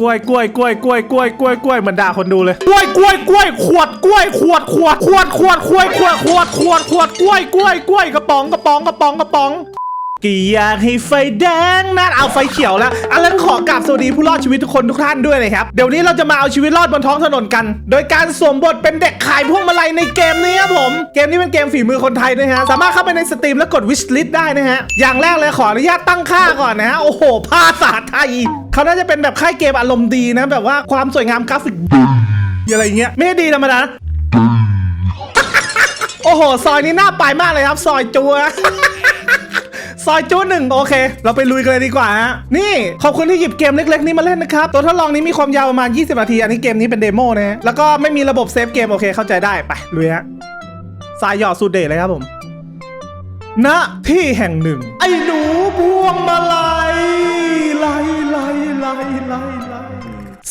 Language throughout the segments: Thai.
กล้วยกล้วยกล้วยกล้วยกล้วยกล้วยกล้วยเหมือนด่าคนดูเลยกล้วยกล้วยกล้วยขวดกล้วยขวดขวดขวดขวดขวดขวดขวดขวดขวดขวดกล้วยกล้วยกล้วยกระป๋องกระป๋องกระป๋องกระป๋อง กี่อยากให้ไฟแดงนั่นเอาไฟเขียวแล้วอันนั้นขอกราบสวัสดีผู้รอดชีวิตทุกคนทุกท่านด้วยนะครับเดี๋ยวนี้เราจะมาเอาชีวิตรอดบนท้องถนนกัน โดยการสวมบทเป็นเด็กขายพวงมาลัยในเกมนี้ครับผมเกมนี้เป็นเกมฝีมือคนไทยนะฮะสามารถเข้าไปในสตรีมแล้วกดวิชลิสได้นะฮะอย่างแรกเลยขออนุญาตตั้งค่าก่อนนะฮะโอ้โหภาษาไทยเขาน่าจะเป็นแบบค่ายเกมอารมณ์ดีนะแบบว่าความสวยงามกราฟิกอะไรเงี้ยไม่ด้ดีธรรมดานะโอ้โห ซอยนี้น่าไปมากเลยครับ ซอยจัว ซอยจูหนึ่งโอเค เราไปลุยกันเลยดีกว่าฮะนี่ขอบคุณที่หยิบเกมเล็ก ๆ นี้มาเล่นนะครับ ตัวทดลองนี้มีความยาวประมาณ 20 นาที อันนี้เกมนี้เป็นเดโมนะฮะแล้วก็ไม่มีระบบเซฟเกมโอเคเข้าใจได้ไปลุยฮะสายหยอดสูดเดชเลยครับผมณที่แห่งหนึ่ง ไอ้หนูพวงมาลัยไล่ไล่ไล่ไล่ไล่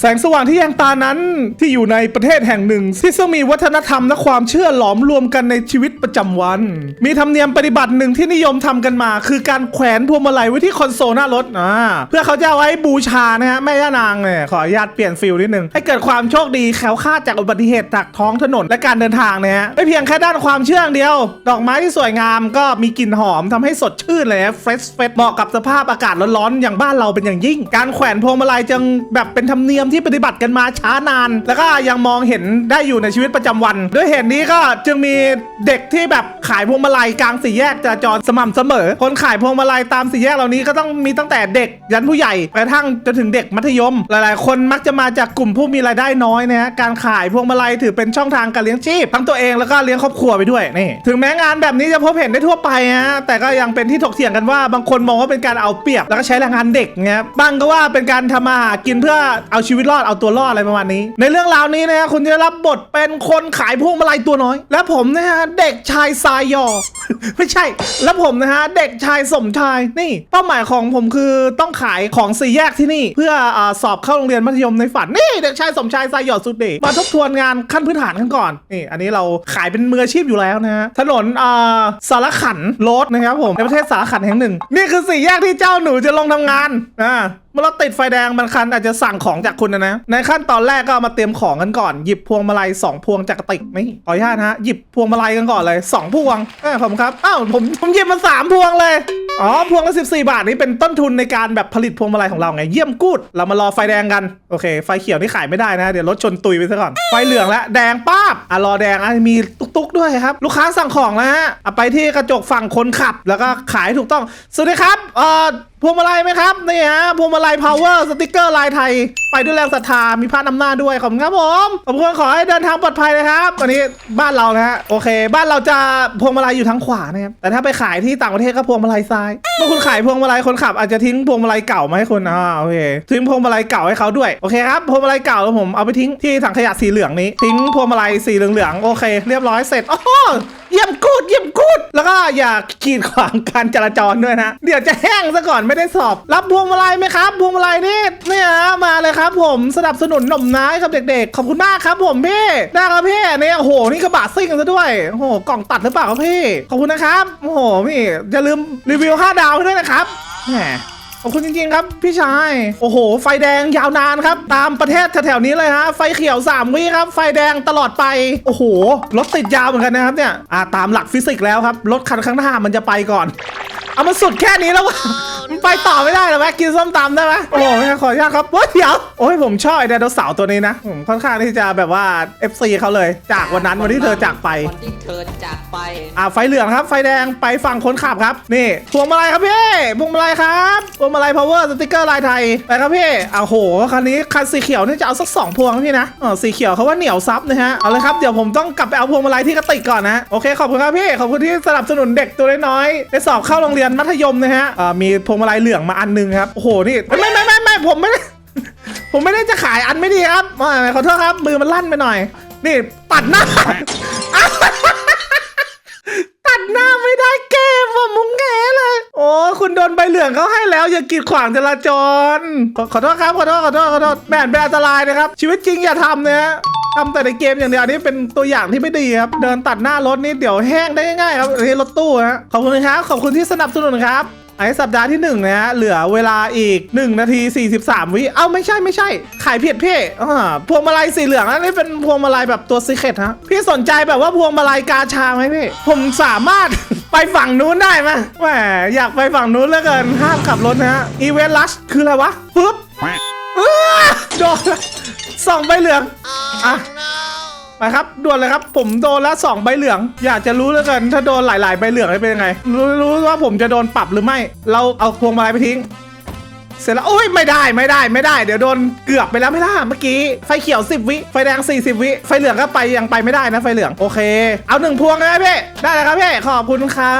แสงสว่างที่แยงตานั้นที่อยู่ในประเทศแห่งหนึ่งที่ซึ่งมีวัฒนธรรมและความเชื่อหลอมรวมกันในชีวิตประจำวัน มีธรรมเนียมปฏิบัติหนึ่งที่นิยมทำกันมา คือการแขวนพวงมาลัยไว้ที่คอนโซลหน้ารถอ่าเพื่อเขาจะเอาไว้บูชานะฮะแม่ย่านางเนี่ยขออนุญาตเปลี่ยนฟิลนิดนึงให้เกิดความโชคดีแคล้วคลาดจากอุบัติเหตุจากท้องถนนและการเดินทางนะฮะไม่เพียงแค่ด้านความเชื่อเดียว ดอกไม้ที่สวยงามก็มีกลิ่นหอมทำให้สดชื่นเลยนะเฟรชเฟสเหมาะกับสภาพอากาศร้อนๆอย่างบ้านเราเป็นอย่างยิ่ง การแขวนพวงมาลัยจึงแบบเป็นธรรมเนียมที่ปฏิบัติกันมาช้านาน แล้วก็ยังมองเห็นได้อยู่ในชีวิตประจำวัน ด้วยเหตุนี้ก็จึงมีเด็กที่แบบขายพวงมาลัยกลางสี่แยกจราจรสม่ำเสมอ คนขายพวงมาลัยตามสี่แยกเหล่านี้ก็ต้องมีตั้งแต่เด็กยันผู้ใหญ่กระทั่งจนถึงเด็กมัธยม หลายๆ คนมักจะมาจากกลุ่มผู้มีรายได้น้อยนะฮะการขายพวงมาลัยถือเป็นช่องทางการเลี้ยงชีพทั้งตัวเองแล้วก็เลี้ยงครอบครัวไปด้วยนี่ถึงแม้งานแบบนี้จะพบเห็นได้ทั่วไปฮะแต่ก็ยังเป็นที่ถกเถียงกันว่าบางคนมองว่าเป็นการเอาเปรียบแล้วก็ใช้แรงงานเด็กเงี้ยบางก็ว่าเป็นการทำมาหากินเพื่อเอาชีวิตรอดเอาตัวรอดอะไรประมาณนี้ ในเรื่องราวนี้นะฮะคุณจะรับบทเป็นคนขายพวงมาลัยตัวน้อย และผมนะฮะเด็กชายทรายหยอ ไม่ใช่ แล้วผมนะฮะเด็กชายสมชายนี่ เป้าหมายของผมคือต้องขายของสี่แยกที่นี่ เพื่ออาสอบเข้าโรงเรียนมัธยมในฝันนี่เด็กชายสมชายทรายหยอดสุดเดชมาทบทวนงานขั้นพื้นฐานกันก่อนนี่อันนี้เราขายเป็นมืออาชีพอยู่แล้วนะฮะถนนอ่าสารขันโรดนะครับผมในประเทศสารขันแห่งหนึ่ง นี่คือสี่แยกที่เจ้าหนูจะลงทำงานอ่า เมื่อเราติดไฟแดงบางคันอาจจะสั่งของจากคุณนะนะ ในขั้นตอนแรกก็เอามาเตรียมของกันก่อน หยิบพวงมาลัย2พวงจากกระติกนี่ขออนุญาตนะฮะหยิบพวงมาลัยกันก่อนเลย2พวงเออผมครับอ้าวผมผมหยิบมา3พวงเลยอ๋อพวงละ14 บาทนี่เป็นต้นทุนในการแบบผลิตพวงมาลัยของเราไงเยี่ยมกูดเรามารอไฟแดงกันโอเค ไฟเขียวนี่ขายไม่ได้นะ เดี๋ยวรถชนตุยไปซะก่อนไฟเหลืองแล้วแดงป้าบอะรอแดงอะมีตุกๆด้วยครับลูกค้าสั่งของแล้วฮะอะไปที่กระจกฝั่งคนขับ แล้วก็ขายถูกต้องสวัสดีครับเอ่อ พวงมาลัยไหมครับนี่ฮะพวงมาลัย power สติกเกอร์ลายไทย ไปด้วยแรงศรัทธามีพระนำหน้าด้วยขอบคุณครับผมขอบคุณขอให้เดินทางปลอดภัยนะครับวันนี้บ้านเรานะฮะโอเค บ้านเราจะพวงมาลัยอยู่ทางขวานะครับแต่ถ้าไปขายที่ต่างประเทศก็พวงมาลัยซ้ายเมื่อคุณขายพวงมาลัยคนขับ อาจจะทิ้งพวงมาลัยเก่ามาให้คุณอ่าโอเคทิ้งพวงมาลัยเก่าให้เขาด้วยโอเคครับพวงมาลัยเก่าแล้วผมเอาไปทิ้งที่ถังขยะสีเหลืองนี้ ทิ้งพวงมาลัยสีเหลืองๆโอเค เรียบร้อยเสร็จโอ้โหเยี่ยมกูดเยี่ยมกูดแล้วก็อย่าขีดขวางการจราจรด้วยนะเดี๋ยวจะแห้งซะก่อนไม่ได้สอบ รับพวงมาลัยไหมครับพวงมาลัยนี่เนี่ยฮะมาเลยครับ ผมสนับสนุนหน่มน้ายครับเด็กๆ ขอบคุณมากครับ ผมพี่น่าครับพี่เนี่ยโอ้โหนี่กระบะซิ่งซะด้วยโอ้โหกล่องตัดหรือเปล่าครับพี่ขอบคุณนะครับโอ้โหพี่อย่าลืมรีวิว5ดาวให้ด้วยนะครับแหม ขอบคุณจริงๆครับ พี่ชาย โอ้โห ไฟแดงยาวนานครับ ตามประเทศแถวๆนี้เลยฮะ ไฟเขียว 3 วิครับ ไฟแดงตลอดไป โอ้โห รถติดยาวเหมือนกันนะครับเนี่ย อ่า ตามหลักฟิสิกส์แล้วครับ รถคันข้างหน้ามันจะไปก่อน เอามันสุดแค่นี้แล้ววะ มันไปต่อไม่ได้เหรอแม่กินส้มตำได้ไหมโอ้โหขออนุญาตครับเฮ้ยเดี๋ยว โอ้ยผมชอบไอไดโนเสาร์ตัวนี้นะ ผมค่อนข้างที่จะแบบว่า FC เขาเลย จากวันนั้นวันที่เธอจากไป วันที่เธอจากไป อ่า ไฟเหลืองครับ ไฟแดงไปฝั่งคนขับครับ นี่ พวงมาลัยครับพี่ พวงมาลัยครับพวงมาลัย power สติกเกอร์ลายไทยไปครับพี่อ้าวโหคันนี้คันสีเขียวนี่จะเอาสักสองพวงพี่นะอ๋อสีเขียวเขาว่าเหนียวซับนะฮะเอาเลยครับเดี๋ยวผมต้องกลับไปเอาพวงมาลัยที่กระติกก่อนนะโอเคขอบคุณครับพี่ขอบคุณที่สนับสนุนเด็กตัวน้อยได้สอบเข้าโรงเรียนมัธยมนะฮะอ่ามีพวงมาลัยเหลืองมาอันหนึงครับโอ้โหนี่ไม่ไม่ไม่ไม่ผมไม่ได้ผมไม่ได้จะขายอันไม่ดีครับอ่าขอโทษครับมือมันลั่นไปหน่อย นี่ ตัดหน้า ตัดหน้าไม่ได้เกมว่ะมุ้งแงเลย โอ้คุณโดนใบเหลืองเขาให้แล้วอย่ากีดขวางจราจรขอขอโทษครับขอโทษขอโทษขอโทษแม่นเป็นอันตรายนะครับ ชีวิตจริงอย่าทำนะฮะทำแต่ในเกมอย่างเดียวอันนี้เป็นตัวอย่างที่ไม่ดีครับ เดินตัดหน้ารถนี่เดี๋ยวแห้งได้ง่ายๆครับอันนี้รถตู้ฮะขอบคุณครับขอบคุณที่สนับสนุนครับ ไอ้สัปดาห์ที่1นะฮะเหลือเวลาอีก 1 นาที 43 วิเอ้าไม่ใช่ไม่ใช่ ขายผิดพี่อ่พวงมาลัยสีเหลืองอันนี้เป็นพวงมาลัยแบบตัวซีเคทฮะพี่สนใจแบบว่าพวงมาลัยกาชาไหมพี่ ผมสามารถ ไปฝั่งนู้นได้ไหมแหมอยากไปฝั่งนู้นเหลือเกินห้ามขับรถนะฮะอีเวนต์ลัชคืออะไรวะปุ๊บโดนสองใบเหลืองอะ ไปครับด่วนเลยครับ ผมโดนแล้วสองใบเหลือง อยากจะรู้แล้วกันถ้าโดนหลาย ๆ ใบเหลืองจะเป็นยังไง รู้รู้ว่าผมจะโดนปรับหรือไม่ เราเอาพวงมาลัยไปทิ้ง เสร็จแล้วโอ้ยไม่ได้ไม่ได้ไม่ได้ เดี๋ยวโดนเกือบไปแล้วไม่ล่ะเมื่อกี้ไฟเขียว 10 วิไฟแดง 40 วิไฟเหลืองก็ไปยังไปไม่ได้นะไฟเหลืองโอเค เอาหนึ่งพวงนะพี่ได้เลยครับพี่ขอบคุณครั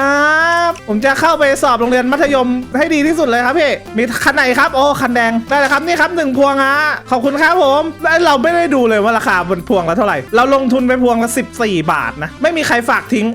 บ ผมจะเข้าไปสอบโรงเรียนมัธยมให้ดีที่สุดเลยครับพี่มีคันไหนครับโอ้คันแดงได้เลยครับนี่ครับหนึ่งพวงฮะขอบคุณครับผมและเราไม่ได้ดูเลยว่าราคาบนพวงละเท่าไหร่เราลงทุนไปพวงละ14 บาทนะไม่มีใครฝากทิ้ง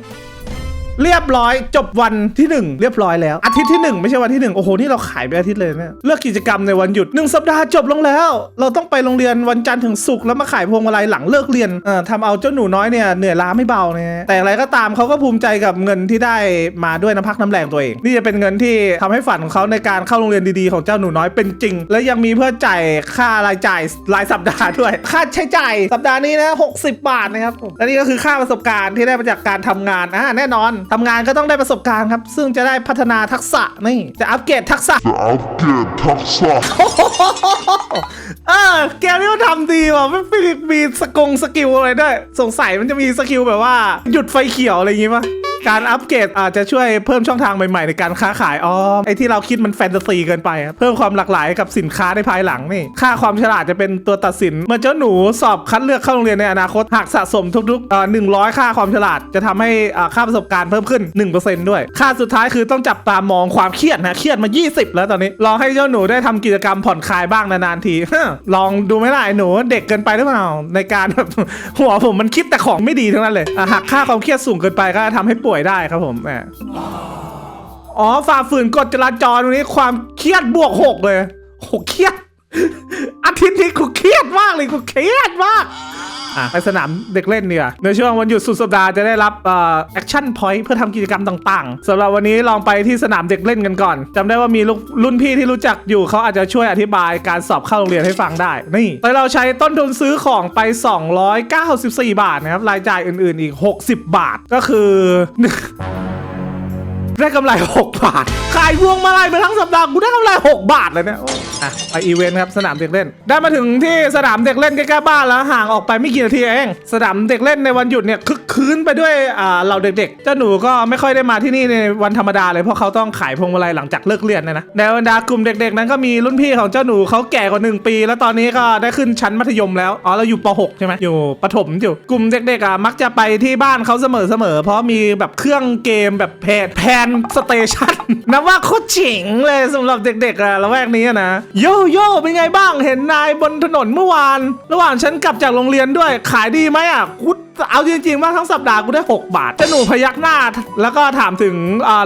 เรียบร้อย จบวันที่ 1 เรียบร้อยแล้ว อาทิตย์ที่ 1 ไม่ใช่วันที่ 1 โอ้โห นี่เราขายไปอาทิตย์เลยเนี่ยเลือกกิจกรรมในวันหยุด 1 สัปดาห์จบลงแล้ว เราต้องไปโรงเรียนวันจันทร์ถึงศุกร์แล้วมาขายพวงมาลัยหลังเลิกเรียนเอ่อทำเอาเจ้าหนูน้อยเนี่ยเหนื่อยล้าไม่เบาเนี่ยแต่อะไรก็ตามเขาก็ภูมิใจกับเงินที่ได้มาด้วยน้ำพักน้ำแรงตัวเอง นี่จะเป็นเงินที่ทำให้ฝันของเขาในการเข้าโรงเรียนดีๆของเจ้าหนูน้อยเป็นจริง และยังมีเพื่อจ่ายค่ารายจ่ายรายสัปดาห์ด้วย ค่าใช้จ่ายสัปดาห์นี้นะ60 บาทนะครับและนี่ก็คือค่าประสบการณ์ที่ได้มาจากการทำงานอ่าแน่นอนทำงานก็ต้องได้ประสบการณ์ครับ ซึ่งจะได้พัฒนาทักษะนี่จะอัปเกรดทักษะ The upgrade ทักษะเออแกนี่มันทำดีว่ะไม่ไม่มีสกงสกิลอะไรด้วย สงสัยมันจะมีสกิลแบบว่า หยุดไฟเขียวอะไรอย่างงี้ป่ะการอัปเกรดอาจจะช่วยเพิ่มช่องทางใหม่ๆ ในการค้าขายอ๋อไอที่เราคิดมันแฟนตาซีเกินไป เพิ่มความหลากหลายกับสินค้าในภายหลังนี่ ค่าความฉลาดจะเป็นตัวตัดสิน เมื่อเจ้าหนูสอบคัดเลือกเข้าโรงเรียนในอนาคตหากสะสมทุกๆเอ่อ100ค่าความฉลาดจะทำให้ค่าประสบการณ์เพิ่มขึ้น 1%ด้วย ค่าสุดท้ายคือต้องจับตามองความเครียดนะเครียดมา 20 แล้วตอนนี้ลองให้เจ้าหนูได้ทำกิจกรรมผ่อนคลายบ้างนานๆทีลองดูไม่ไอ้หนูเด็กเกินไปหรือเปล่าในการแบบหัวผมมันคิดแต่ของไม่ดีทั้งนั้นเลยหากค่าความเครียดสูงเกินไปก็ทำให้ปวยได้ครับผมแหมอ๋อฝ่าฝืนกฎจราจรวันนี้ความเครียดบวกหกเลยโหเครียด อาทิตย์นี้กูเครียดมากเลยกูเครียดมาก อะไปสนามเด็กเล่นเนี่ยในช่วงวันหยุดสุดสัปดาห์จะได้รับแอคชั่นพอยต์เพื่อทำกิจกรรมต่างๆสำหรับวันนี้ลองไปที่สนามเด็กเล่นกันก่อนจำได้ว่ามีรุ่นพี่ที่รู้จักอยู่เขาอาจจะช่วยอธิบายการสอบเข้าโรงเรียนให้ฟังได้นี่แต่เราใช้ต้นทุนซื้อของไป 294 บาทนะครับรายจ่ายอื่นๆอีก 60 บาทก็คือ ได้กำไร 6 บาท ขายพวงมาลัยไปทั้งสัปดาห์กูได้กำไร 6 บาทเลยเนี่ยอะไปอีเวนต์ครับสนามเด็กเล่น ได้มาถึงที่สนามเด็กเล่นใกล้ๆบ้านแล้วห่างออกไปไม่กี่นาทีเอง สนามเด็กเล่นในวันหยุดเนี่ยคึกคืนไปด้วยอ่าเหล่าเด็กๆ เจ้าหนูก็ไม่ค่อยได้มาที่นี่ในวันธรรมดาเลยเพราะเขาต้องขายพวงมาลัยหลังจากเลิกเรียนนยนะในบรรดากลุ่มเด็ก ๆ นั้นก็มีรุ่นพี่ของเจ้าหนูเขาแก่กว่า 1 ปี แล้วตอนนี้ก็ได้ขึ้นชั้นมัธยมแล้วอ๋อเราอยู่ป .6 ใช่ไหมอยู่ประถมอยู่กลุ่มเด็กๆอะมักจะไปที่บ้านเขาเสมอๆเพราะมีแบบเครื่องเกมแบบแพนแพนสเตชันนับว่าโคตรเจ๋งเลยสำหรับเด็กๆอะละแวกนี้อะนะโยโย่เป็นไงบ้างเห็นนายบนถนนเมื่อวาน ระหว่างฉันกลับจากโรงเรียนด้วยขายดีไหมอะกู เอาจริงๆว่าทั้งสัปดาห์กูได้ 6 บาทเจ้าหนูพยักหน้า แล้วก็ถามถึง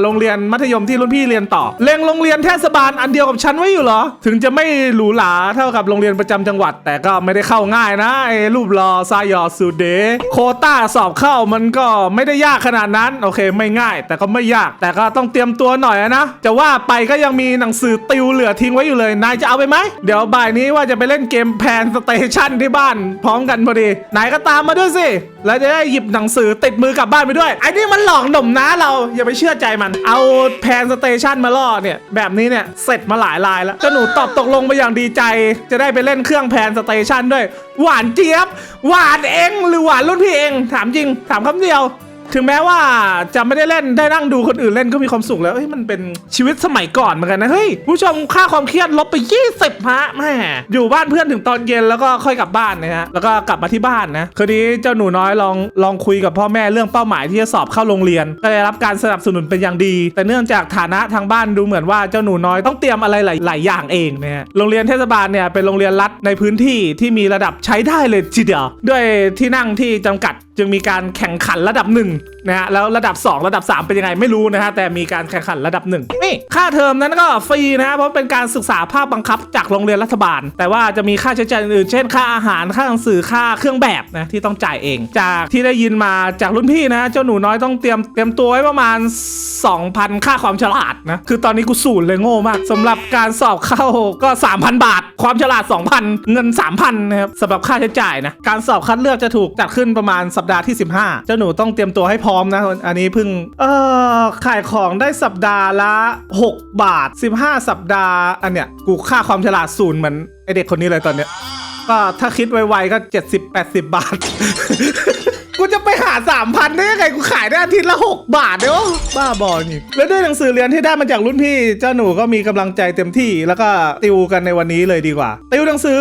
โรงเรียนมัธยมที่รุ่นพี่เรียนต่อเล็งโรงเรียนเทศบาลอันเดียวกับฉันไว้อยู่เหรอ ถึงจะไม่หรูหราเท่ากับโรงเรียนประจำจังหวัด แต่ก็ไม่ได้เข้าง่ายนะไอ้รูปรอซายอสูเดโคต้าสอบเข้ามันก็ไม่ได้ยากขนาดนั้น โอเค ไม่ง่าย แต่ก็ไม่ยากแต่ก็ต้องเตรียมตัวหน่อยนะจะว่าไปก็ยังมีหนังสือติวเหลือทิ้งไว้อยู่เลยนายจะเอาไปไหมเดี๋ยวบ่ายนี้ว่าจะไปเล่นเกมแพนสเตชันที่บ้านพร้อมกันพอดีนายก็ตามมาด้วยสิแล้วจะได้หยิบหนังสือติดมือกลับบ้านไปด้วยไอ้นี่มันหลอกหนุ่มนะเราอย่าไปเชื่อใจมัน เอาแพนสเตชันมาล่อเนี่ยแบบนี้เนี่ยเสร็จมาหลายลายแล้วเจ้าหนูตอบตกลงไปอย่างดีใจ จะได้ไปเล่นเครื่องแพนสเตชันด้วย หวานเจี๊ยบ หวานเองหรือหวานรุ่นพี่เอง ถามจริงถามคำเดียว ถึงแม้ว่าจะไม่ได้เล่นได้นั่งดูคนอื่นเล่นก็มีความสุขแล้วเฮ้ยมันเป็นชีวิตสมัยก่อนเหมือนกันนะเฮ้ยผู้ชมค่าความเครียดลบไป 20ฮะแม่อยู่บ้านเพื่อนถึงตอนเย็นแล้วก็ค่อยกลับบ้านนะฮะแล้วก็กลับมาที่บ้านนะคืนนี้เจ้าหนูน้อยลองลองคุยกับพ่อแม่เรื่องเป้าหมายที่จะสอบเข้าโรงเรียนก็ได้รับการสนับสนุนเป็นอย่างดี แต่เนื่องจากฐานะทางบ้านดูเหมือนว่าเจ้าหนูน้อยต้องเตรียมอะไรหลายหลายอย่างเองนะฮะโรงเรียนเทศบาลเนี่ยเป็นโรงเรียนรัฐในพื้นที่ที่มีระดับใช้ได้เลยทีเดียวด้วยที่นั่งที่จำกัดจึงมีการแข่งขันระดับหนึ่งนะฮะแล้วระดับ 2 ระดับ 3 เป็นยังไงไม่รู้นะฮะแต่มีการแข่งขันระดับหนึ่งนี่ค่าเทอมนั้นก็ฟรีนะฮะเพราะเป็นการศึกษาภาคบังคับจากโรงเรียนรัฐบาล แต่ว่าจะมีค่าใช้จ่ายอื่นเช่น ค่าอาหารค่าหนังสือค่าเครื่องแบบนะที่ต้องจ่ายเอง จากที่ได้ยินมาจากรุ่นพี่นะ เจ้าหนูน้อยต้องเตรียมเตรียมตัวไว้ประมาณ 2,000 ค่าความฉลาดนะคือตอนนี้กูศูนย์เลยโง่มากสำหรับการสอบเข้าก็ 3,000 บาท ความฉลาด 2,000 เงิน 3,000นะครับสำหรับค่าใช้จ่ายนะการสอบคัดเลือกจะถูกจัดขึ้นประมาณสัปดาห์ที่ 15 เจ้าหนูต้องเตรียมตัวให้พร้อมนะ อันนี้เพิ่ง เออขายของได้สัปดาห์ละ 6 บาท 15 สัปดาห์ อันเนี้ย กูค่าความฉลาดศูนย์เหมือนไอเด็กคนนี้เลยตอนเนี้ย ก็ถ้าคิดไวๆก็ 70-80 บาท กูจะไปหา 3,000 ได้ยังไง กูขายได้อาทิตย์ละ 6 บาทเดียวบ้าบอนี่แล้วด้วยหนังสือเรียนที่ได้มาจากรุ่นพี่ เจ้าหนูก็มีกำลังใจเต็มที่ แล้วก็ติวกันในวันนี้เลยดีกว่า ติวหนังสือ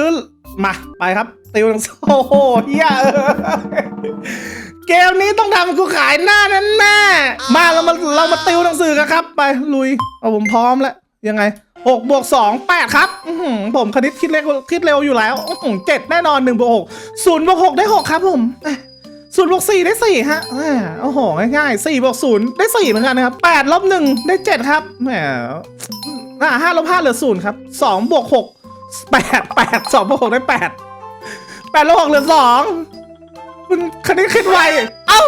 มาไปครับ ติวหนังสือโอ้โหเฮียเกมนี้ต้องทำกูขายหน้าแน่แน่มาเรามาเรามาติวหนังสือกันครับ ไปลุยเอาผมพร้อมแล้วยังไงหกบวกสองแปดครับผมคณิตคิดเร็วคิดเร็วอยู่แล้วเจ็ดแน่นอนหนึ่งบวกหกศูนย์บวกหกได้หกครับผมศูนย์บวกสี่ได้สี่ฮะโอ้โหง่ายๆสี่บวกศูนย์ได้สี่เหมือนกันนะครับแปดลบหนึ่งได้เจ็ดครับแหมห้าลบห้าเหลือศูนย์ครับสองบวกหก แปดแปดสองบวกหกได้แปดแปดลบหกเหลือสองคุณคณิตคิดไว เอ้า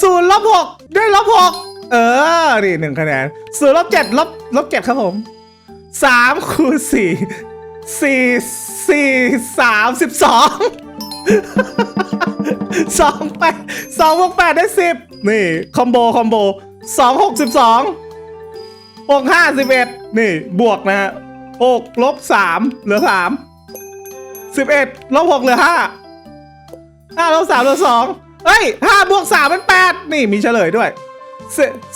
ศูนย์ลบหกได้ลบหกเออ นี่หนึ่งคะแนนศูนย์ลบเจ็ดลบลบเจ็ดครับผมสามคูณสี่สี่สี่สามสิบสองสองแปดสองบวกแปดได้สิบนี่ คอมโบ คอมโบสองหกสิบสองหกห้าสิบเอ็ดนี่ บวกนะฮะ หกลบสามเหลือสามสิบเอ็ดลบหกเหลือห้าห้าลบสามเหลือสองเฮ้ยห้าบวกสามเป็นแปดนี่มีเฉลยด้วย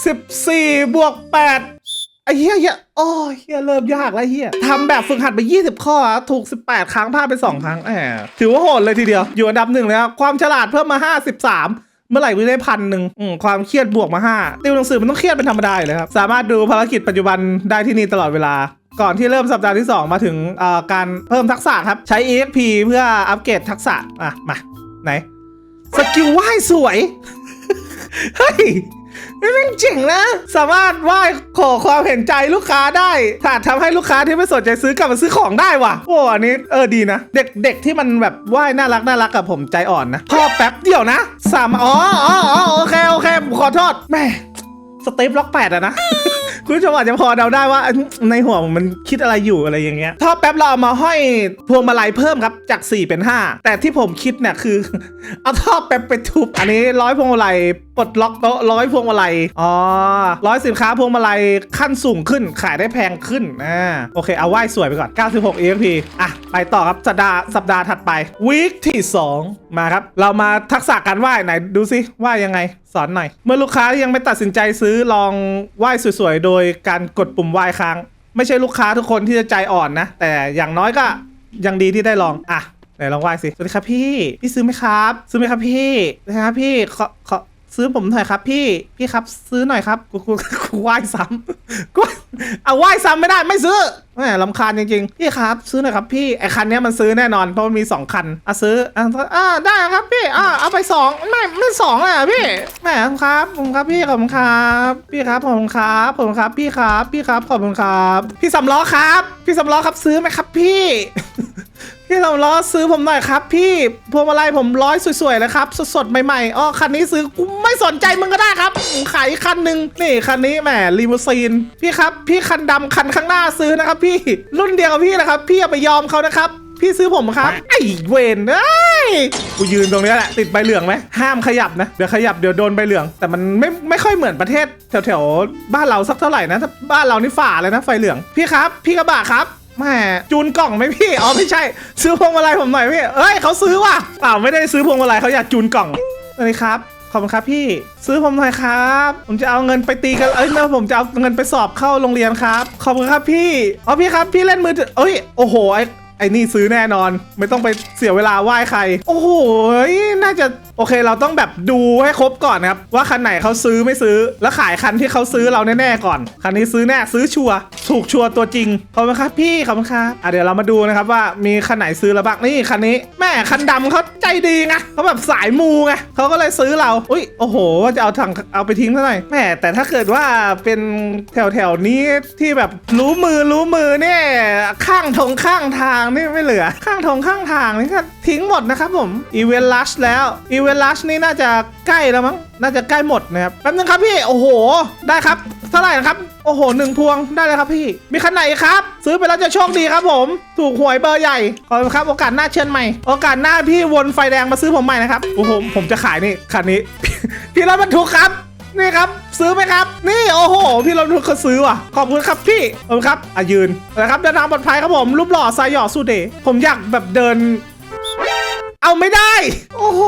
สิบสี่บวกแปดไอ้เหี้ยเหี้ยโอ้เหี้ยเริ่มยากแล้วเหี้ยทำแบบฝึกหัดไป 20 ข้อ ถูก 18 ครั้งพลาดไป 2 ครั้งแหมถือว่าโหดเลยทีเดียว อยู่อันดับหนึ่งแล้วความฉลาดเพิ่มมา 53เมื่อไหร่วิได้พันหนึ่งความเครียดบวกมา 5 ติวหนังสือมันต้องเครียดเป็นธรรมดาอยู่เลยครับ สามารถดูภารกิจปัจจุบันได้ที่นี่ตลอดเวลา ก่อนที่เริ่มสัปดาห์ที่ 2 มาถึงการเพิ่มทักษะครับ ใช้ EXP เพื่ออัปเกรดทักษะ อะ มา ไหน สกิลว่ายสวย เฮ้ยนี่แม่งเจ๋งนะ สามารถไหว้ขอความเห็นใจลูกค้าได้ถ้าทำให้ลูกค้าที่ไม่สนใจซื้อกลับมาซื้อของได้ว่ะ โอ้อันนี้เออดีนะ เด็กเด็กที่มันแบบไหว้น่ารักน่ารักกับผมใจอ่อนนะ พอแป๊บเดียวนะสามอ๋ออ๋ออ๋อโอเคโอเคผมขอโทษแม่สเตปล็อกแปดอะนะ คุณผู้ชมอาจจะพอเดาได้ว่าในหัวมันคิดอะไรอยู่อะไรอย่างเงี้ยท่อแป๊บเราเอามาห้อยพวงมาลัยเพิ่มครับจาก 4 เป็น 5 แต่ที่ผมคิดเนี่ยคือ เอาท่อแป๊บไปทุบอันนี้ร้อยพวงมาลัย ปลดล็อกโต๊ะร้อยพวงมาลัย อ๋อร้อยสินค้าพวงมาลัยขั้นสูงขึ้น ขายได้แพงขึ้น อ่า โอเค เอาไหว้สวยไปก่อน 96 EXP อะ ไปต่อครับ สัปดาห์ สัปดาห์ถัดไป วีคที่ 2 มาครับ เรามาทักษะการไหว้ไหน ดูสิว่ายังไง สอนหน่อย เมื่อลูกค้ายังไม่ตัดสินใจซื้อ ลองไหว้สวยๆ โดยการกดปุ่มไหว้ค้าง ไม่ใช่ลูกค้าทุกคนที่จะใจอ่อนนะ แต่อย่างน้อยก็ยังดีที่ได้ลอง อะ ไหนลองไหว้สิ สวัสดีครับพี่ พี่ซื้อไหมครับ ซื้อไหมครับพี่นะครับพี่ ขอ ขอ ซื้อผมหน่อยครับ พี่พี่ครับ ซื้อหน่อยครับกูกูกูไหว้ซ้ำกูเอาไหว้ซ้ำไม่ได้ไม่ซื้อแหมลำคาญจริงๆพี่ครับ ซื้อหน่อยครับพี่ไอคันนี้มันซื้อแน่นอนเพราะมันมีสองคันอะซื้ออะอ่าได้ครับพี่อ่าเอาไปสองไม่ไม่สองอะพี่แหมครับผมครับพี่ขอบคุณครับพี่ครับขอบคุณครับขอบคุณครับพี่ครับ พี่ครับขอบคุณครับ พี่สำล้อครับ พี่สำล้อครับซื้อไหมครับพี่ พี่สำล้อซื้อผมหน่อยครับ พี่พวงมาลัยผมร้อยสวยๆเลยครับ สดๆใหม่ๆอ๋อคันนี้ซื้อกูไม่สนใจมึงก็ได้ครับขายอีกคันหนึ่งนี่คันนี้แหมลีมูซีน พี่ครับ พี่คันดำคันข้างหน้าซื้อนะครับ พี่รุ่นเดียวกับพี่นะครับ พี่อย่าไปยอมเขานะครับ พี่ซื้อผมครับ ไอ้เวนเอ้ยกูยืนตรงเนี้ยแหละติดใบเหลืองไหมห้ามขยับนะเดี๋ยวขยับเดี๋ยวโดนใบเหลือง แต่มันไม่ไม่ค่อยเหมือนประเทศแถวๆบ้านเราสักเท่าไหร่นะถ้าบ้านเรานี่ฝ่าเลยนะไฟเหลือง พี่ครับ พี่กระบะครับ แหมจูนกล่องไหมพี่ อ๋อไม่ใช่ ซื้อพวงมาลัยผมหน่อยพี่ เอ้ยเขาซื้อว่ะเปล่าไม่ได้ซื้อพวงมาลัยเขาอยากจูนกล่องสวัสดีครับ ขอบคุณครับพี่ ซื้อผมหน่อยครับ ผมจะเอาเงินไปตีกัน เอ้ยแล้วผมจะเอาเงินไปสอบเข้าโรงเรียนครับ ขอบคุณครับพี่ อ๋อพี่ครับพี่เล่นมือถือเอ้ย โอ้โหไอ้ไอ้นี่ซื้อแน่นอน ไม่ต้องไปเสียเวลาไหว้ใคร โอ้โห น่าจะ โอเค เราต้องแบบดูให้ครบก่อนครับ ว่าคันไหนเขาซื้อไม่ซื้อ แล้วขายคันที่เขาซื้อเราแน่ๆก่อน คันนี้ซื้อแน่ซื้อชัวร์ถูกชัวร์ตัวจริงขอบคุณครับพี่ขอบคุณครับอะเดี๋ยวเรามาดูนะครับว่ามีคันไหนซื้อแล้วบ้างนี่คันนี้แม่คันดำเขาใจดีไงเขาแบบสายมูไงเขาก็เลยซื้อเราอุ้ยโอ้โหว่าจะเอาถังเอาไปทิ้งเท่าไหร่แม่แต่ถ้าเกิดว่าเป็นแถวแถวๆนี้ที่แบบรู้มือรู้มือเนี่ยข้างทงข้างทางนี่ไม่เหลือ ข้างทงข้างทางนี่ก็ทิ้งหมดนะครับผมอีเวนต์ลัชแล้วอีเวนลัชนี่น่าจะใกล้แล้วมั้ง น่าจะใกล้หมดนะครับ แป๊บนึงครับพี่ โอ้โห ได้ครับ เท่าไหร่นะครับ โอ้โหหนึ่งพวง ได้เลยครับพี่ มีคันไหนครับ ซื้อไปแล้วจะโชคดีครับผม ถูกหวยเบอร์ใหญ่ ขอบคุณครับ โอกาสหน้าเชิญใหม่ โอกาสหน้าพี่วนไฟแดงมาซื้อผมใหม่นะครับ โอ้โห ผมจะขายนี่ คันนี้ พี่รถบรรทุกครับนี่ครับ ซื้อไหมครับ นี่โอ้โห พี่รถบรรทุกเขาซื้อว่ะ ขอบคุณครับพี่ขอบคุณครับอะยืนนะครับเดินทางปลอดภัยครับผมรูปหล่อไซหยอสู้เดผมอยากแบบเดิน เอาไม่ได้ โอ้โห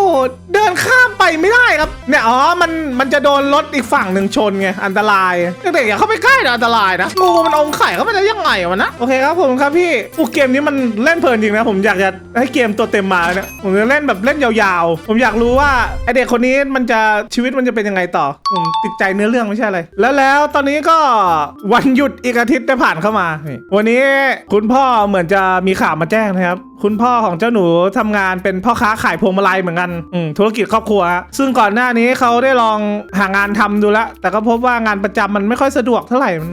เดินข้ามไปไม่ได้ครับ เนี่ย อ๋อ มันมันจะโดนรถอีกฝั่งหนึ่งชนไง อันตรายเด็กๆอย่าเข้าไปใกล้นะอันตรายนะงูมันอมไข่เข้าไปได้ยังไงวะนะ โอเคครับผมครับพี่อูเกมนี้มันเล่นเพลินจริงนะ ผมอยากจะให้เกมตัวเต็มมาแล้วเนี่ย ผมจะเล่นแบบเล่นยาวๆ ผมอยากรู้ว่าไอเด็กคนนี้มันจะชีวิตมันจะเป็นยังไงต่อผมติดใจเนื้อเรื่องไม่ใช่อะไร แล้วแล้วตอนนี้ก็วันหยุดอีกอาทิตย์ได้ผ่านเข้ามา วันนี้คุณพ่อเหมือนจะมีข่าวมาแจ้งนะครับ คุณพ่อของเจ้าหนูทำงานเป็นพ่อค้าขายพวงมาลัยเหมือนกันอืมธุรกิจครอบครัว ซึ่งก่อนหน้านี้เขาได้ลองหางานทำดูแล้วแต่ก็พบว่างานประจำมันไม่ค่อยสะดวกเท่าไหร่มัน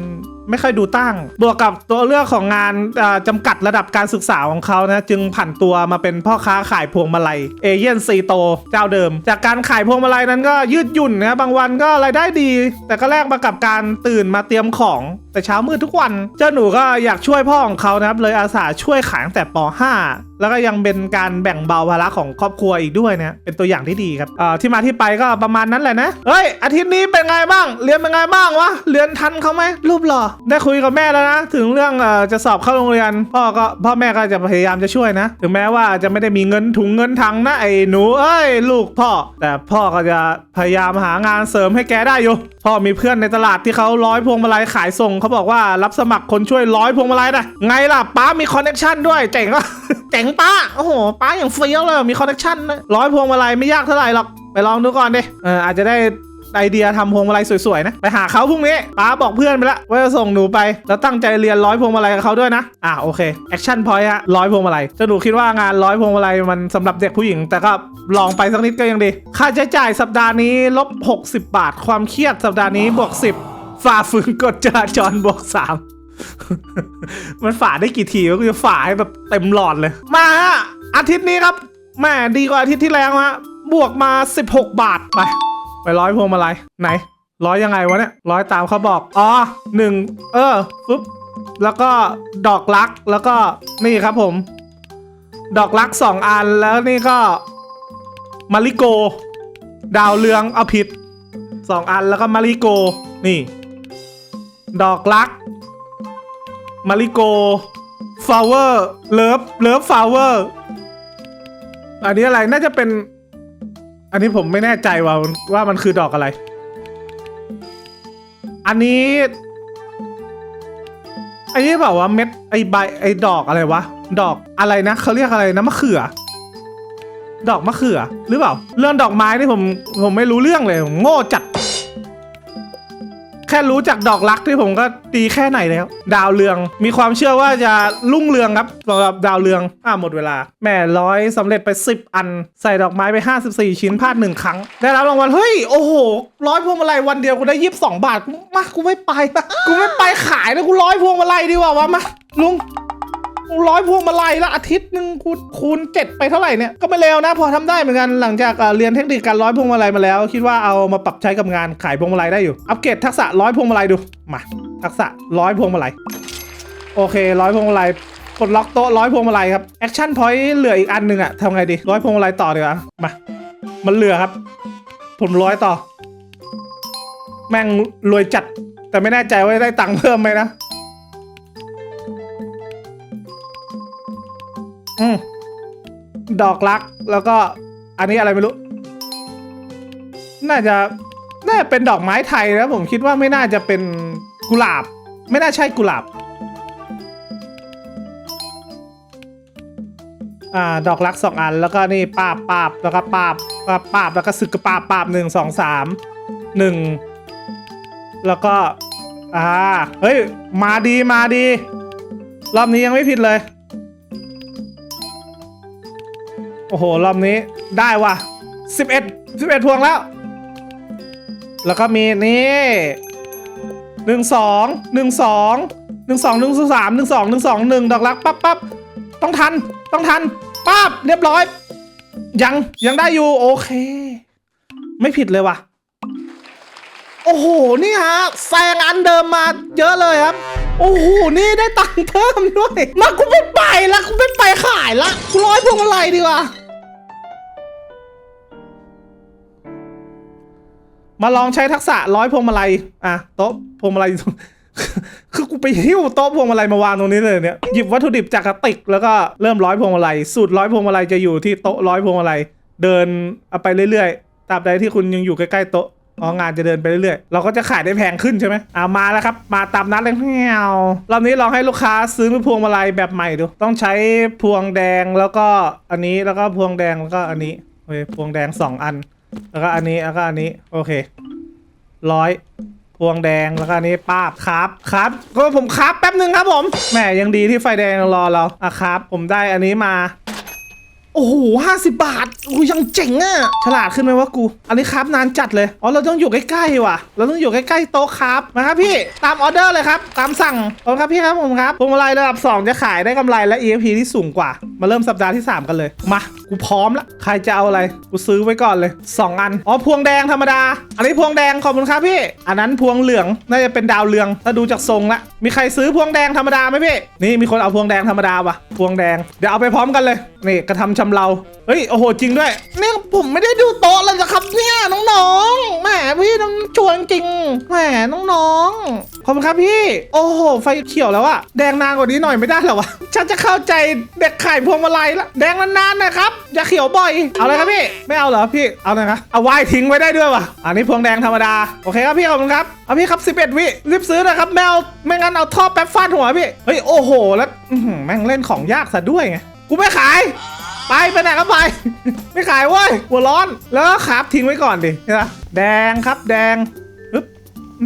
ไม่ค่อยดูตั้ง บวกกับตัวเลือกของงานอ่าจำกัดระดับการศึกษาของเขานะจึงผันตัวมาเป็นพ่อค้าขายพวงมาลัยเอเย่นซีโตเจ้าเดิม จากการขายพวงมาลัยนั้นก็ยืดหยุ่นนะบางวันก็รายได้ดี แต่ก็แลกมากับการตื่นมาเตรียมของ แต่เช้ามืดทุกวัน เจ้าหนูก็อยากช่วยพ่อของเขานะครับ เลยอาสาช่วยขายตั้งแต่ป .5 แล้วก็ยังเป็นการแบ่งเบาภาระของครอบครัวอีกด้วยนะเป็นตัวอย่างที่ดีครับเอ่อที่มาที่ไปก็ประมาณนั้นแหละนะเฮ้ย อาทิตย์นี้เป็นไงบ้าง เรียนเป็นไงบ้างวะเรียนทันเขาไหมรูปหล่อได้คุยกับแม่แล้วนะ ถึงเรื่องเอ่อจะสอบเข้าโรงเรียนพ่อก็พ่อแม่ก็จะพยายามจะช่วยนะ ถึงแม้ว่าจะไม่ได้มีเงินถุงเงินถังนะไอ้หนูเอ้ยลูกพ่อ แต่พ่อก็จะพยายามหางานเสริมให้แกได้อยู่พ่อมีเพื่อนในตลาดที่เขาร้อยพวงมาลัยขายส่งเขาบอกว่ารับสมัครคนช่วยร้อยพวงมาลัยนะไงล่ะป้ามีคอนเนคชั่นด้วยเจ๋งอะเจ๋งป้าโอ้โหป้าอย่างเฟี้ยวเลยมีคอนเนคชั่นนะร้อยพวงมาลัยไม่ยากเท่าไหร่หรอกไปลองดูก่อนดิเอออาจจะได้ไอเดียทำพวงมาลัยสวยๆนะไปหาเขาพรุ่งนี้ป้าบอกเพื่อนไปแล้วว่าจะส่งหนูไปแล้วตั้งใจเรียนร้อยพวงมาลัยกับเขาด้วยนะอะโอเคแอคชั่นพอยต์ฮะร้อยพวงมาลัยจะหนูคิดว่างานร้อยพวงมาลัยมันสำหรับเด็กผู้หญิง แต่ก็ลองไปสักนิดก็ยังดี ค่าใช้จ่ายสัปดาห์นี้ลบ60 บาท ความเครียดสัปดาห์นี้บวก10 ฝ่าฝืนกฎจราจรบวก3มันฝ่าได้กี่ทีก็จะฝ่าให้แบบเต็มหลอดเลย มาฮะอาทิตย์นี้ครับแม่ดีกว่าอาทิตย์ที่แล้วฮะบวกมา 16 บาทไปไปร้อยพวงมาลัยไหน ร้อยยังไงวะเนี่ยร้อยตามเขาบอก อ๋อหนึ่งเออปุ๊บแล้วก็ดอกลักแล้วก็นี่ครับผม ดอกลักสองอันแล้วนี่ก็มาริโก ดาวเรืองเอาผิดสองอันแล้วก็มาริโก นี่ ดอกลักมาริโกฟลาวเวอร์เลิฟเลิฟฟลาวเวอร์อันนี้อะไรน่าจะเป็น อันนี้ผมไม่แน่ใจว่าว่ามันคือดอกอะไร อันนี้อันนี้แบบว่าเม็ดไอใบไอดอกอะไรวะ ดอกอะไรนะเขาเรียกอะไรนะมะเขือ ดอกมะเขือ หรือเปล่า เรื่องดอกไม้นี่ผมผมไม่รู้เรื่องเลยผมโง่จัด แค่รู้จักดอกรักที่ผมก็ตีแค่ไหนแล้ว ดาวเรืองมีความเชื่อว่าจะรุ่งเรืองครับสำหรับดาวเรืองอ่าหมดเวลาแม่ร้อยสำเร็จไป 10 อัน ใส่ดอกไม้ไป 54 ชิ้นพลาดหนึ่งครั้ง ได้รับรางวัลเฮ้ยโอ้โหร้อยพวงมาลัยวันเดียวกูได้ยี่สิบสองบาทกูมากูไม่ไปกูไม่ไปขายแล้วกูร้อยพวงมาลัยดีกว่าวะมาลุง ร้อยพวงมาลัยละอาทิตย์หนึ่งคูณคูณเจ็ดไปเท่าไหร่เนี่ยก็ไม่เลวนะ พอทำได้เหมือนกันหลังจากเอ่อเรียนเทคนิคการร้อยพวงมาลัยมาแล้ว คิดว่าเอามาปรับใช้กับงานขายพวงมาลัยได้อยู่ อัปเกรดทักษะร้อยพวงมาลัยดูมาทักษะร้อยพวงมาลัยโอเคร้อยพวงมาลัยกดล็อกโต๊ะร้อยพวงมาลัยครับแอคชั่นพอยต์เหลืออีกอันหนึ่งอะทำไงดีร้อยพวงมาลัยต่อดีกว่ามามันเหลือครับ ผมร้อยต่อ แม่งรวยจัดแต่ไม่แน่ใจว่าได้ตังค์เพิ่มไหมนะ อืมดอกรัก แล้วก็ อันนี้อะไรไม่รู้ น่าจะ น่าจะเป็นดอกไม้ไทยนะผมคิดว่าไม่น่าจะเป็นกุหลาบ ไม่น่าใช่กุหลาบ อ่า ดอกรักสองอัน แล้วก็นี่ปาบปาบแล้วก็ปาบปาบปาบแล้วก็สึกกระปาบปาบหนึ่งสองสามหนึ่งแล้วก็ อ่า เฮ้ย มาดีมาดี รอบนี้ยังไม่ผิดเลย อ้โห รอบนี้ได้ว่ะสิบเอ็ดสิบเอ็ดพวงแล้ว แล้วก็มีนี่หนึ่งสองหนึ่งสองหนึ่งสองหนึ่งสามหนึ่งสองหนึ่งสองหนึ่งดอกรักปั๊บปั๊บต้องทันต้องทันปั๊บเรียบร้อย ยังยังได้อยู่ โอเค ไม่ผิดเลยว่ะ โอ้โห นี่ฮะแซงอันเดิมมาเยอะเลยครับ โอ้โห นี่ได้ตังค์เพิ่มด้วย มากูไม่ไปละกูไม่ไปขายละกูร้อยพวงมาลัยดีกว่า มาลองใช้ทักษะร้อยพวงมาลัยอะโต๊ะพวงมาลัยคือกูไปหิ้วโต๊ะพวงมาลัยมาวางตรงนี้เลยเนี่ยหยิบวัตถุดิบจากกระติกแล้วก็เริ่มร้อยพวงมาลัยสูตรร้อยพวงมาลัยจะอยู่ที่โต๊ะร้อยพวงมาลัยเดินเอาไปเรื่อยๆตราบใดที่คุณยังอยู่ใกล้ๆโต๊ะอ๋องานจะเดินไปเรื่อยๆ เราก็จะขายได้แพงขึ้นใช่ไหมอ่ามาแล้วครับ มาตามนัดเลยแมวรอบนี้ลองให้ลูกค้าซื้อพวงมาลัยแบบใหม่ดู ต้องใช้พวงแดงแล้วก็อันนี้แล้วก็พวงแดงแล้วก็อันนี้โอเคพวงแดงสองอัน แล้วก็อันนี้แล้วก็อันนี้ โอเคร้อยพวงแดงแล้วก็อันนี้ป้าบครับครับก็ผมครับแป๊บหนึ่งครับผมแหมยังดีที่ไฟแดงรอเราอะครับ ผมได้อันนี้มา โอ้โหห้าสิบาทโอ้ยยังเจ๋งอะฉลาดขึ้นไหมวะกู อันนี้ครับนานจัดเลยอ๋อเราต้องอยู่ใกล้ๆว่ะ เราต้องอยู่ใกล้ๆโต๊ะครับมาครับพี่ตามออเดอร์เลยครับ ตามสั่งขอบคุณครับพี่ครับผมครับพวงมาลัยระดับ2จะขายได้กำไรและ EFP ที่สูงกว่ามาเริ่มสัปดาห์ที่ 3 กันเลย มา กูพร้อมละใครจะเอาอะไร กูซื้อไว้ก่อนเลย 2 อัน อ๋อ พวงแดงธรรมดา อันนี้พวงแดงขอบคุณครับพี่ อันนั้นพวงเหลือง น่าจะเป็นดาวเรือง ถ้าดูจากทรงละ มีใครซื้อพวงแดงธรรมดาไหมพี่ นี่มีคนเอาพวงแดงธรรมดาวะพวงแดง เดี๋ยวเอาไปพร้อมกันเลย นี่กระทำชำเราเฮ้ย โอ้โห จริงด้วย เนี่ยผมไม่ได้ดูโต๊ะเลยนะครับเนี่ยน้องๆ แหมพี่ต้องชวนจริง แหมน้องๆ ขอบคุณครับพี่ โอ้โห ไฟเขียวแล้วอะแดงนานกว่านี้หน่อยไม่ได้หรอวะ ฉันจะเข้าใจเด็กขายพวงมาลัยละแดงนานๆนะครับ อย่าเขียวบ่อย เอาเลยครับพี่ ไม่เอาเหรอพี่ เอาเลยครับเอาไว้ทิ้งไว้ได้ด้วยวะอันนี้พวงแดงธรรมดา โอเคครับพี่ขอบคุณครับ เอาพี่ครับ 11 วิรีบซื้อนะครับแมว ไม่งั้นเอาท่อแป๊บฟาดหัวพี่ เฮ้ยโอ้โห แล้วแม่งเล่นของยากซะด้วยไง กูไม่ขายไปไปไหนก็ไป ไม่ขายเว้ยหัวร้อน แล้วก็ครับทิ้งไว้ก่อนดิเห็นปะแดงครับแดง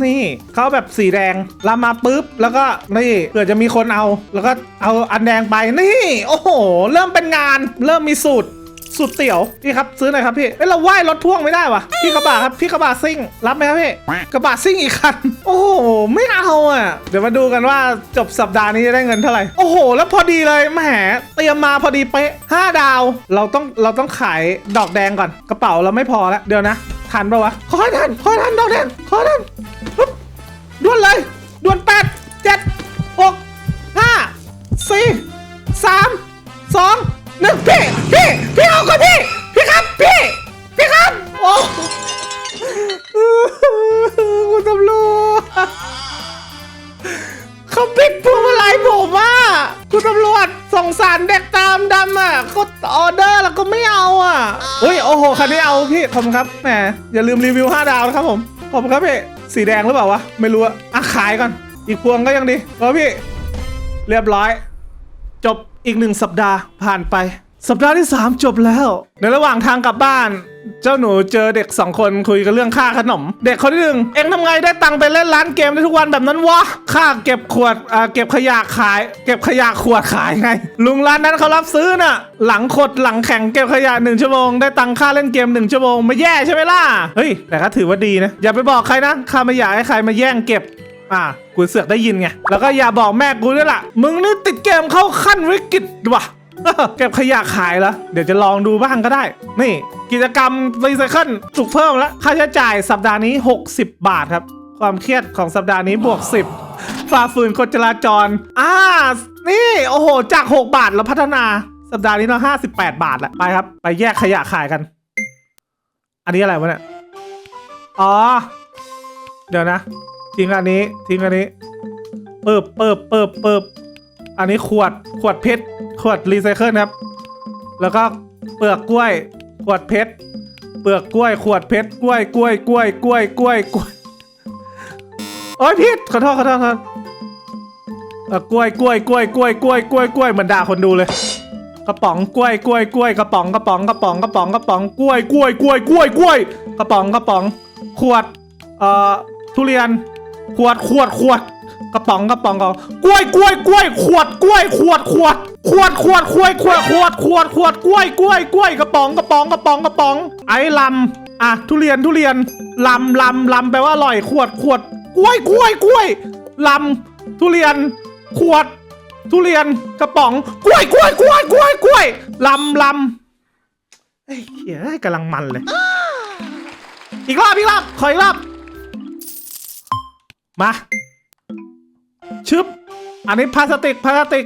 นี่เขาแบบสีแดงลามาปุ๊บ แล้วก็นี่เผื่อจะมีคนเอา แล้วก็เอาอันแดงไปนี่ โอ้โห เริ่มเป็นงาน เริ่มมีสูตรสูตรเตี๋ยวพี่ครับซื้อหน่อยครับพี่เอ้ยเราไหว้รถพ่วงไม่ได้วะพี่กระบะครับพี่กระบะซิ่ง รับไหมครับพี่กระบะซิ่งอีกคัน โอ้โหไม่เอาอะ เดี๋ยวมาดูกันว่าจบสัปดาห์นี้จะได้เงินเท่าไหร่โอ้โห แล้วพอดีเลยแหมเตรียมมาพอดีเป๊ะห้าดาว เราต้องเราต้องขายดอกแดงก่อนกระเป๋าเราไม่พอแล้วเดี๋ยวนะ ทันปะวะ ขอให้ทัน ขอให้ทันดอกแดงขอให้ทันด่วนเลยด่วนแปดเจ็ดหกห้าสี่สามสองหนึ่งพี่พี่พี่เอาก่อนพี่ โอ้โหคันนี้เอาพี่ขอบคุณครับแหมอย่าลืมรีวิว 5 ดาวนะครับผมขอบคุณครับพี่สีแดงหรือเปล่าวะไม่รู้อะอะขายก่อน อีกพวงก็ยังดีเออพี่ เรียบร้อย จบอีกหนึ่งสัปดาห์ผ่านไป สัปดาห์ที่ 3 จบแล้ว ในระหว่างทางกลับบ้าน เจ้าหนูเจอเด็กสองคนคุยกันเรื่องค่าขนม เด็กคนที่หนึ่งเอ็งทำไงได้ตังค์ไปเล่นร้านเกมได้ทุกวันแบบนั้นวะค่าเก็บขวดอ่าเก็บขยะขาย เก็บขยะขวดขายไง ลุงร้านนั้นเขารับซื้อน่ะ หลังขดหลังแข่งเก็บขยะหนึ่งชั่วโมงได้ตังค่าเล่นเกมหนึ่งชั่วโมงไม่แย่ใช่ไหมล่ะเฮ้ยแต่ก็ถือว่าดีนะอย่าไปบอกใครนะข้าไม่อยากให้ใครมาแย่งเก็บอะกูเสือกได้ยินไงแล้วก็อย่าบอกแม่กูด้วยล่ะมึงนี่ติดเกมเข้าขั้นวิกฤตว่ะ เก็บขยะขายแล้วเดี๋ยวจะลองดูบ้างก็ได้ นี่ กิจกรรมรีไซเคิลถูกเพิ่มแล้วค่าใช้จ่ายสัปดาห์นี้ 60 บาทครับ ความเครียดของสัปดาห์นี้บวก 10ฝ่าฝืนกฎจราจรอ่านี่ โอ้โห จาก 6 บาทเราพัฒนาสัปดาห์นี้เรา 58 บาทแล้วไปครับ ไปแยกขยะขายกัน อันนี้อะไรวะเนี่ยอ๋อ เดี๋ยวนะทิ้งอันนี้ทิ้งอันนี้เปิบเปิบเปิบเปิบอันนี้ขวดขวดเพชร ขวดรีไซเคิลครับ แล้วก็เปลือกกล้วย ขวดเพชร เปลือกกล้วย ขวดเพชร กล้วย กล้วย กล้วย กล้วย กล้วย กล้วย โอ้ยผิดขอโทษขอโทษขอโทษเอกล้วย กล้วย กล้วย กล้วย กล้วย กล้วย กล้วย เหมือนด่าคนดูเลย กระป๋อง กล้วย กล้วย กล้วย กระป๋อง กระป๋อง กระป๋อง กระป๋อง กระป๋อง กล้วย กล้วย กล้วย กล้วย กล้วย กระป๋อง กระป๋อง ขวด เอ่อ ทุเรียน ขวด ขวด ขวด กระป๋อง กระป๋องกระป๋องกล้วย กล้วย กล้วย ขวด กล้วย ขวด ขวด ขวดขวดขวดขวดขวดขวดขวดกล้วยกล้วยกล้วยกระป๋องกระป๋องกระป๋องกระป๋อง ไอ้ลำอะทุเรียนทุเรียนลำลำลำแปลว่าอร่อยขวดขวดกล้วยกล้วยกล้วยลำทุเรียน ขวด ทุเรียนกระป๋องกล้วยกล้วยกล้วยกล้วยกล้วยลำลำไอ้เขียกำลังมันเลย อีกรอบอีกรอบขออีกรอบมาชึบอันนี้พลาสติกพลาสติก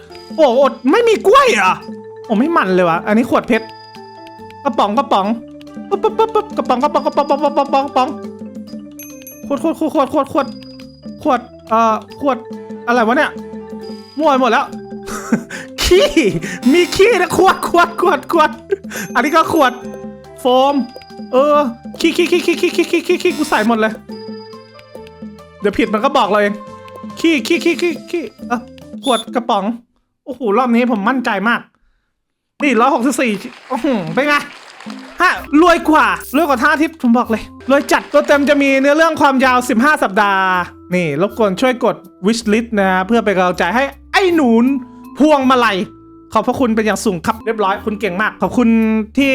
โอ้อดไม่มีกล้วยเหรอะโอ้ไม่มันเลยวะอันนี้ขวดเพชรกระป๋องกระป๋องปุ๊บปุ๊บปุ๊บปุ๊บกระป๋องกระป๋องกระป๋องกระป๋องกระป๋องกระป๋องขวดขวดขวดขวดขวดขวดขวดเอ่อขวดอะไรวะเนี่ยมั่วไปหมดแล้ว ขี้มีขี้นะขวดขวดขวดขวดอันนี้ก็ขวด โฟม เออขี้ขี้ขี้ขี้ขี้ขี้ขี้ขี้ขี้กูใส่หมดเลย เดี๋ยวผิดมันก็บอกเราเองขี้ขี้ขี้ขี้ขี้เอะขวดกระป๋อง โอ้โห รอบนี้ผมมั่นใจมาก นี่ร้อยหกสิบสี่โอ้โหเป็นไงฮะรวยกว่ารวยกว่าท่าทิพย์ผมบอกเลยรวยจัดตัวเต็มจะมีเนื้อเรื่องความยาว 15 สัปดาห์ นี่รบกวนช่วยกด wish list นะเพื่อเป็นกำลังใจให้ไอ้หนูนพวงมาลัย ขอบพระคุณเป็นอย่างสูงครับเรียบร้อยคุณเก่งมาก ขอบคุณที่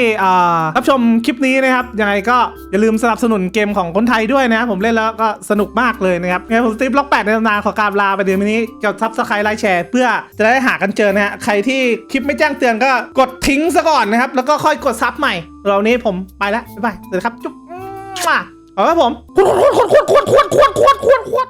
รับชมคลิปนี้นะครับยังไงก็อย่าลืมสนับสนุนเกมของคนไทยด้วยนะผมเล่นแล้วก็สนุกมากเลยนะครับงั้นผมสตีฟล็อกแปดในตำนานขอกราบลาไปเดี๋ยวนี้กดซับสไครต์ไลค์แชร์เพื่อจะได้หากันเจอนะฮะใครที่คลิปไม่แจ้งเตือนก็กดทิ้งซะก่อนนะครับแล้วก็ค่อยกดซับใหม่เรานี้ผมไปแล้วบ๊ายบายสวัสดีครับจุ๊บมั่วเอาละครับผมขวดขวดขวดขวดขวดขวดขวดขวดขวด